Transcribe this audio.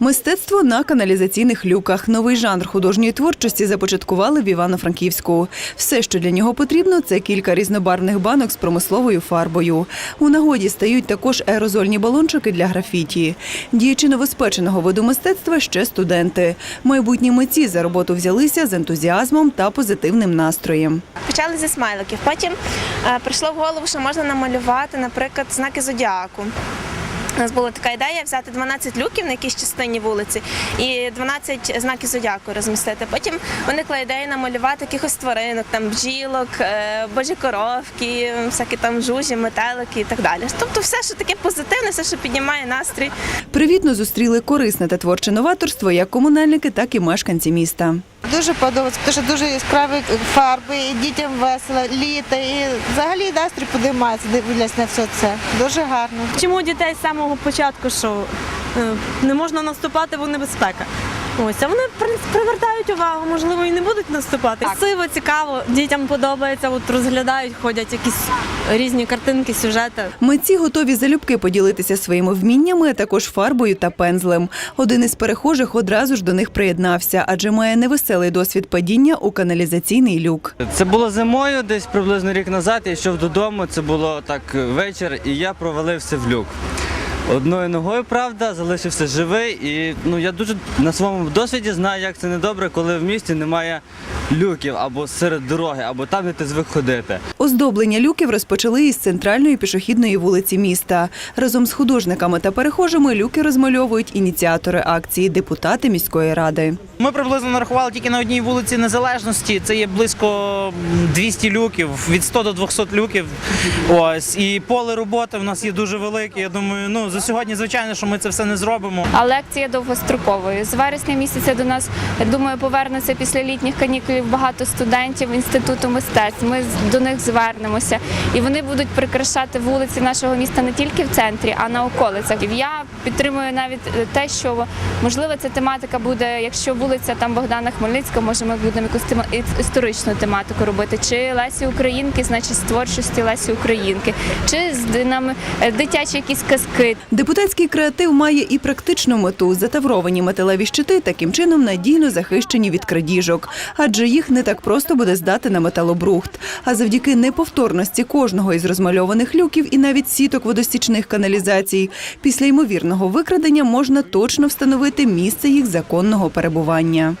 Мистецтво на каналізаційних люках. Новий жанр художньої творчості започаткували в Івано-Франківську. Все, що для нього потрібно, це кілька різнобарвних банок з промисловою фарбою. У нагоді стають також аерозольні балончики для графіті. Діячі новоспеченого виду мистецтва ще студенти. Майбутні митці за роботу взялися з ентузіазмом та позитивним настроєм. Почали зі смайликів. Потім е, прийшло в голову, що можна намалювати, наприклад, знаки зодіаку. У нас була така ідея взяти 12 люків на якійсь частині вулиці і 12 знаків зодіаку розмістити. Потім виникла ідея намалювати якихось тваринок, там бджілок, е, божі коровки, всякі там жужі, метелики і так далі. Тобто все, що таке позитивне, все, що піднімає настрій. Привітно зустріли корисне та творче новаторство як комунальники, так і мешканці міста. Дуже подобається, тому що дуже яскраві фарби, і дітям весело, літо, і взагалі настрій подимається, дивлячись на все це. Дуже гарно. Чому дітей з самого початку, що е, не можна наступати, бо небезпека. Ось, а вони привертають увагу, можливо, і не будуть наступати. Красиво, цікаво, дітям подобається, от розглядають, ходять якісь різні картинки, сюжети. Митці готові залюбки поділитися своїми вміннями, а також фарбою та пензлем. Один із перехожих одразу ж до них приєднався, адже має невеселий досвід падіння у каналізаційний люк. Це було зимою, десь приблизно рік назад. Я йшов додому. Це було так вечір, і я провалився в люк. Одною ногою, правда, залишився живий, і ну я дуже на своєму досвіді знаю, як це недобре, коли в місті немає люків або серед дороги, або там, де ти звик ходити. Оздоблення люків розпочали із центральної пішохідної вулиці міста. Разом з художниками та перехожими люки розмальовують ініціатори акції депутати міської ради. Ми приблизно нарахували тільки на одній вулиці Незалежності. Це є близько 200 люків, від 100 до 200 люків. Ось і поле роботи в нас є дуже велике. Я думаю, ну за сьогодні, звичайно, що ми це все не зробимо. А лекція довгостроковою. З вересня місяця до нас, думаю, повернеться після літніх канікулів багато студентів інституту мистецтв. Ми до них звернемося, і вони будуть прикрашати вулиці нашого міста не тільки в центрі, а на околицях. Я підтримую навіть е, те, що можливо ця тематика буде, якщо вулиця там Богдана Хмельницького, може ми будемо якусь історичну тематику робити, чи Лесі Українки, значить з творчості Лесі Українки, чи з динами е, дитячі якісь казки. Депутатський креатив має і практичну мету. Затавровані металеві щити таким чином надійно захищені від крадіжок, адже їх не так просто буде здати на металобрухт. А завдяки неповторності кожного із розмальованих люків і навіть сіток водостічних каналізацій, після ймовірного викрадення можна точно встановити місце їх законного перебування.